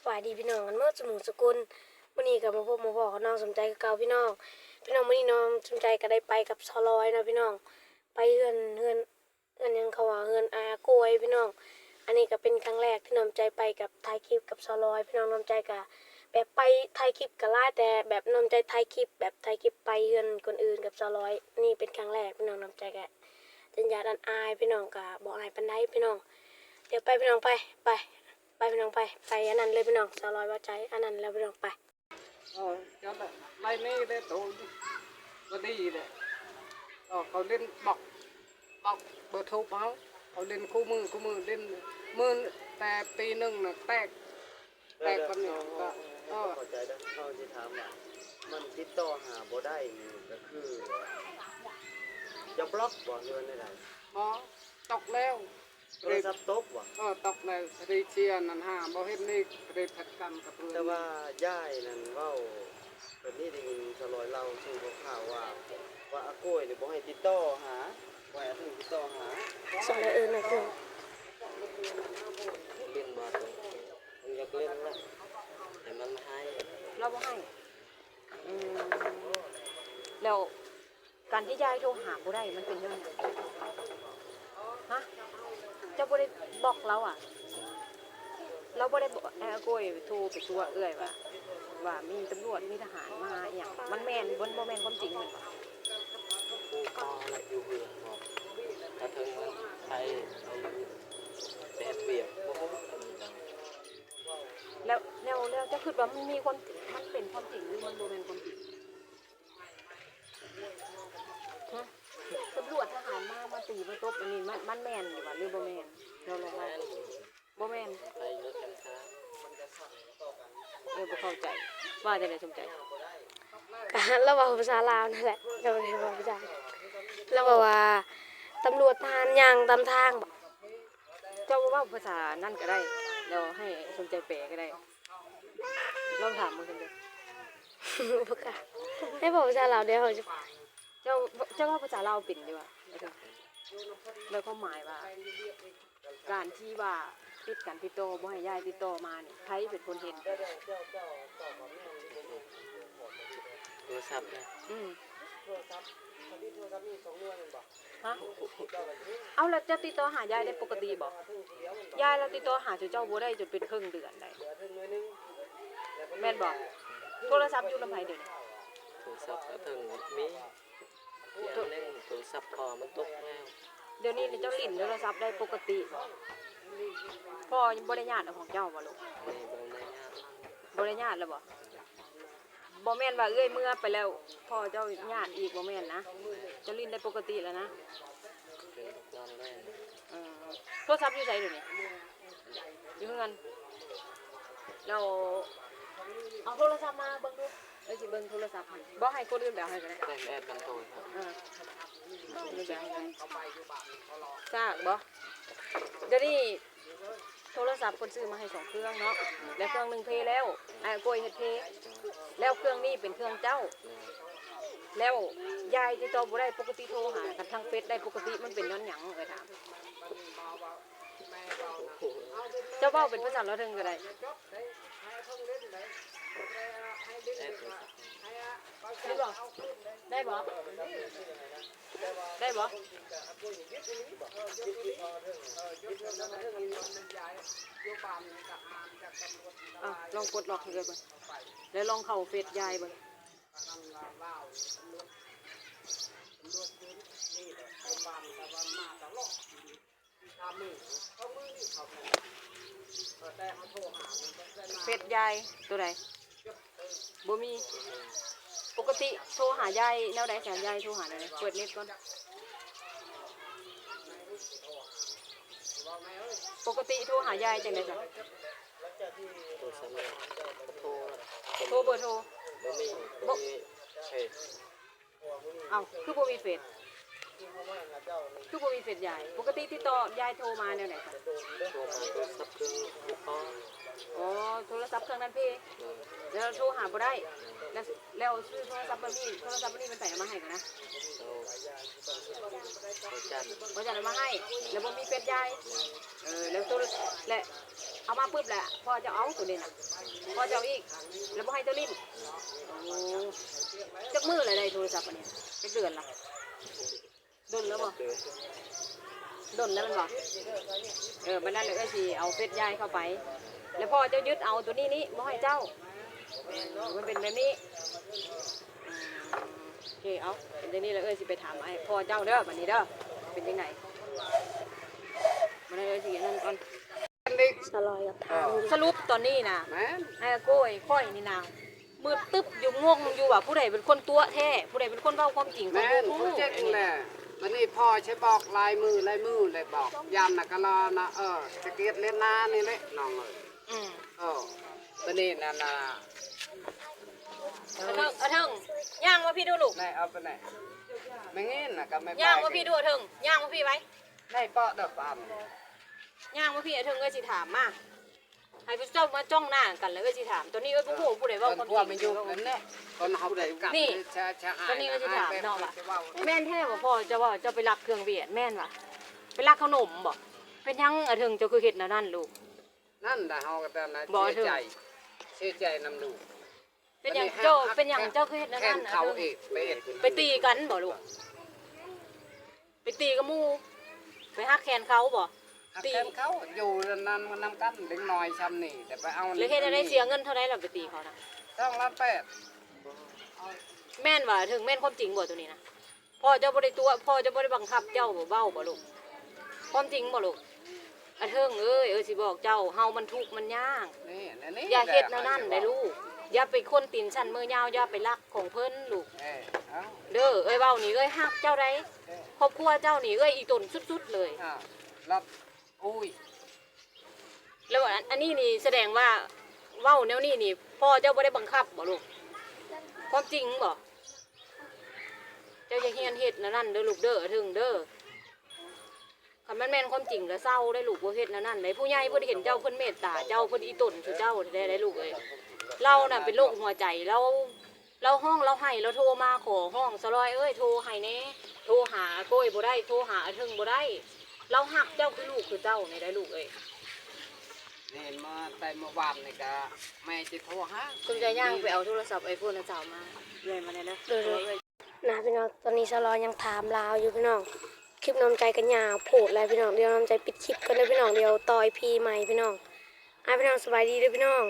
สวัสดีพี่น้องกันเมื่อสมุสกุลวันนี้กับมาพบมาบอกกับน้องสมใจกับเก่าพี่น้อง พี่น้องวันนี้น้องสมใจก็ได้ไปกับซอลอยนะพี่น้อง ไปเฮือนเฮือนเฮือนยังเขาว่าเฮือนอากล้วยพี่น้อง อันนี้ก็เป็นครั้งแรกที่น้องใจไปกับถ่ายคลิปกับซอลอยพี่น้องน้องใจก็แบบไปถ่ายคลิปก็ล่าแต่แบบน้องใจถ่ายคลิป แบบถ่ายคลิปไปเฮือนคนอื่นกับซอลอย นี่เป็นครั้งแรกพี่น้องน้องใจก็จันยาดันอายพี่น้องก็บอกอายปันไดพี่น้อง เดี๋ยวไปพี่น้องไปไป ไปพี่น้องไปไปอันนั้นเลยพี่น้องสาวลอยว่าใจอันนั้นแล้วพี่น้องไป Ờ, cho là lai mê đây tổ có đi đấy ờ, เขาเล่นบอกบอกเบอร์โทรเขาเขาเล่นคู่มือคู่มือเล่นมือแต่ปีหนึ่งน่ะแตกแตกกันเนี่ยก็เออเข้าใจแล้วเขาที่ถามว่ามันติดต่อหาบ่ได้นี่ก็คือจะบล็อกบ่เงินได้ไหนอ๋อตกแล้ว โทรศัพท์ตกบ่เออตกแล้วรีเชียนั่นฮะบ่เห็นนี่รีพัดกันกับเพื่อนแต่ว่าย่ายนั่นเว้าแบบนี้ได้ยินสลอยเราสู่ข่าวว่า ว่าอากล้วยนี่บ่ให้ติดต่อหาบ่ให้ถึงติดต่อหาสาวลอยเออหน่อยคือเล่นมาตรงมันอยากเล่นละแต่มันให้เราบ่ให้อืมแล้วการที่ยายโทรหาบ่ได้มันเป็นเรื่องหยังฮะเจ้า บ่ได้บอกเราอะ เราบ่ได้บอกแอ้โกยโทรไปตัวเอื้อยว่าว่ามีตำรวจมีทหารมาอหย่างมันแม่นบ่บ่แม่นความจริงแม่นบ่ผู้กองอยู่เฮือนบอกถ้าถึงมันใช้แบบเบียบบ่ฮู้แล้วแล้วแล้วเจะคิดว่ามันมีความมันเป็นความจริงหรือมันบ่แม่นความจริงฮะตำรวจทหารมามา ตีมาตบอันนี้มันมันแม่นอยู่ว่าหรือบ่แม่นเราลงว่าบ่แม่นไปรถกันค้าเออบ่เข้าใจว่าจะได้สมใจอะเราบอกภาษาลาวนั่นแหละเราไม่ได้บอกภาษาเราบอกว่าตำรวจทหารยางตามทางบอกเจ้าว่าภาษานั่นก็ได้เดี๋ยวให้สมใจแปลก็ได้ลองถามมึงกันด้อประกาให้บอกภาษาลาวเดี๋ยวเขาจะเจ้าเจ้าว่าภาษาลาวเป็นดีว่อ้เจ้า แล้วความหมายว่า การที่ว่าปิดกันติดต่อบ่ให้ยายติดต่อมานี่ใครเป็นคนเห็นโทรศัพท์เนี่ยอืมฮะเอาแล้วจะติดต่อหายายได้ปกติบ่ยายเราติดต่อหาเจ้าบ่ได้จนเป็นครึ่งเดือนได้แม่นบ่โทรศัพท์อยู่ลำไผเดี๋ยวนี้โทรศัพท์ก็ถึงมี อย่างหนึงโทรศัพท์พอมันตกแล้วเดี๋ยวนี้นี่เจ้าลิ้นโทรศัพท์ได้ปกติพ่อยังบ่ได้ญาติเอาของเจ้าบ่ลูกนี่บ่ได้ยากบ่ได้ญาติแล้วบ่บ่แม่นว่าเอ้ยเมื่อไปแล้วพ่อเจ้าญาติอีกบ่แม่นนะเจ้าลิ้นได้ปกติแล้วนะเป็นนอนได้เออโทรศัพท์อยู่ไสเดี๋ยวนี้อยู่เฮือนเราเอาโทรศัพท์มาเบิ่งดู เอ้ยสิเบิ่งโทรศัพท์ให้บ่ให้คนอื่นแบบให้ก็ได้แต่แอดมันโทรครับเออคนอื่นแบบให้ก็ได้ทราบบ่เดี๋ยวนี้โทรศัพท์คนซื้อมาให้สองเครื่องเนาะแล้วเครื่องหนึงเพแล้วไอ้กล้วยเฮ็ดเพแล้วเครื่องนี้เป็นเครื่องเจ้า แล้วยายที่โตอบ่ได้ปกติโทรหากันทางเฟซได้ปกติมันเป็นย้อนหยังเอ้ยถามเจ้าเว้าเป็นภาษาละเทิงก็ได้ ได้บ่ได้บ่ได้บ่อะลองกดล็อกเลยบ่แล้วลองเข้าเฟซยายบ่ เฟซยายตัวใดบ่มี ปกติโทรหายายแนวใดแสนยายโทรหาแนวใดเปิดเน็ตก่อน ปกติโทรหายายจังได๋จ้ะโทรศัพท์เนี่ยโทรโทรเบอร์โทรบ่มีบ่มีเฮ้ยเอ้าคือบ่มีเฟซ คือบ่มีเฟซยาย ปกติติดต่อยายโทรมาแนวไหนจ้ะโทรมาโทรศัพท์เครื่องลูกพ่ออ๋อโทรศัพท์เครื่องนั้นเพเออแล้วโทรหาบ่ได้ แล้วแล้วซื้อโทรศัพท์บ่มีโทรศัพท์บ่มีมันใส่เอามาให้กันนะเราเราจันทร์บ่จะเอามาให้ แล้วบ่มีเฟซยายเออแล้วโทรและเอามาปุ๊บแหละพ่อจะเอาตัวนี้น่ะพ่อจะเอาอีก แล้วบ่ให้ตัวลิ้มโอ้จักมืออะไรได้โทรศัพท์อันเนี้ยจักเดือนละ ดนแล้วบ่เดือนดนแล้วมันบ่เออมันนั่นเลยเอ้ยสิเอาเฟซยายเข้าไป แล้วพ่อจะยึดเอาตัวนี้นี่บ่ให้เจ้าแม่นมันเป็นแบบนี้อืมโอเคเอาเป็นอย่างนี้แล้วเอ้ยสิไปถามไอ้พ่อเจ้าเด้อบัดนี้เด้อเป็นยังไงมันเอ้ยสินั่นก่อนสลอยกับทางอยู่สรุปตอนนี้นะแม่นไอ้โก้ยค่อยนี่นางมืดตึ๊บอยู่งงอยู่ว่าผู้ใดเป็นคนตัวแท้ผู้ใดเป็นคนเว้าความจริงแม่นของผู้เจ๊งแหละ วันนี้พ่อใช้บอกลายมือลายมือเลยบอกยามน่ะก็รอนะเออจะเกียดเล่นหน้านี่แหละน้องเอ้ยอืมเออวันนี้น่ะนะเอาเถิงเอาเถิงย่างมาพี่ดูลูกนายเอาไปไหนไม่งี้น่ะก็ไม่ไปย่างมาพี่ดูเอาเถิงย่างมาพี่ไว้นายเปาะดอกปามย่างมาพี่เอาเถิงเอ้ยสิถามมา ให้พระเจ้ามาจ้องหน้ากันแล้วเอ้ยสิถามตัวนี้เอ้ยผู้โหผู้ใดตเว้าอนความพวกจมันริองยู่นั่นแหละตอนเขาไปกัดนี่ชาชาตอนนี้ก็สิถามเนาะว่ะว่าแม่นแท้บ่พ่อเจะว่าเจะไปรักเครื่องเบียดแม่นว่ะไปรักขนมบ่เป็นหยังเอาเถิงเจ้าคือเฮ็ดแนวนั้นลูกนั่นน่ะเฮาก็ตอนนั้นบอกเสียเถอะใจเสียใจนำลูกเป็นหยังเจ้าเป็นหยังเจ้าคือเฮ็ดแนวแค่นั้นเขาเอาเถิงเอกไปเอ็ดไปตีกันบ่ลูกไปตีกับหมู่ไปหักแขนเขาบ่ ตีตีเขาอยู่นั่นมันนำกันเล็กน้อยช้ำนี่แต่ไปเอาหรือเฮ็ดให้ได้เสียเงินเท่าไรล่ะไปตีเขานะต้องล้านแปดแม่นว่าถึงแม่นความจริงบ่ตัวนี้นะพ่อเจ้าบ่ได้ตัวพ่อเจ้าบ่ได้บังคับเจ้าบ่เบ้าบ่ลูกความจริงบ่ลูกอันเทิงเอ้ยเอ้ยสิบอกเจ้าเฮามันทุกข์มันยากนี่อันนี้อย่าเฮ็ดแนวนั้นได้ลูกอย่าไปคนตีนชั้นมือยาวอย่าไปลักของเพิ่นลูกเออเอาเด้อเอ้ยเว้านี่เอ้ยฮักเจ้าได้ครอบครัวเจ้านี่เอ้ยอีตนสุดๆเลยเอารับ อุ้ยแล้วอันอันนี้นี่แสดงว่าเว้าแนวนี้นี่ พ่อเจ้าบ่ได้บังคับบ่ลูกความจริงบ่เจ้าจะเฮียนเฮ็ดนวนั้นเด้อลูกเด้อถึงเด้อคันแม่นแม่นความจริงแล้วเศร้าได้ลูกบ่เฮ็ดนวนั้นได้ผู้ใหญ่เพิ่นเห็นเจ้าเพิ่นเมตตาเจ้าเพิ่นอีตนสุเจ้าได้ได้ลูกเอ้ยเราน่ะเป็นโรคหัวใจเราเราห้องเราให้เราโทรมาขอห้องสลอยเอ้ยโทรให้แน่โทรหาโก้ยบ่ได้โทรหาถึงบ่ได้ เราหักเจ้าคือลูกคือเจ้านี่ได้ลูกเอ้ยนี่มาแต่เมื่อวานนี่ก็แม่จะโทรหาคุณจะย่างไปเอาโทรศัพท์ไอโฟนสาวมาเรื่อยมาเนี่ยนะเดี๋ยวๆนะพี่น้องตอนนี้สลอยยังถามลาวอยู่พี่น้องคลิปน้ำใจกันยาวโผล่แล้วพี่น้องเดี๋ยวน้ำใจปิดคลิปกันเลยพี่น้องเดี๋ยวต่อยพีใหม่พี่น้องอะพี่น้องสบายดีเลยพี่น้อง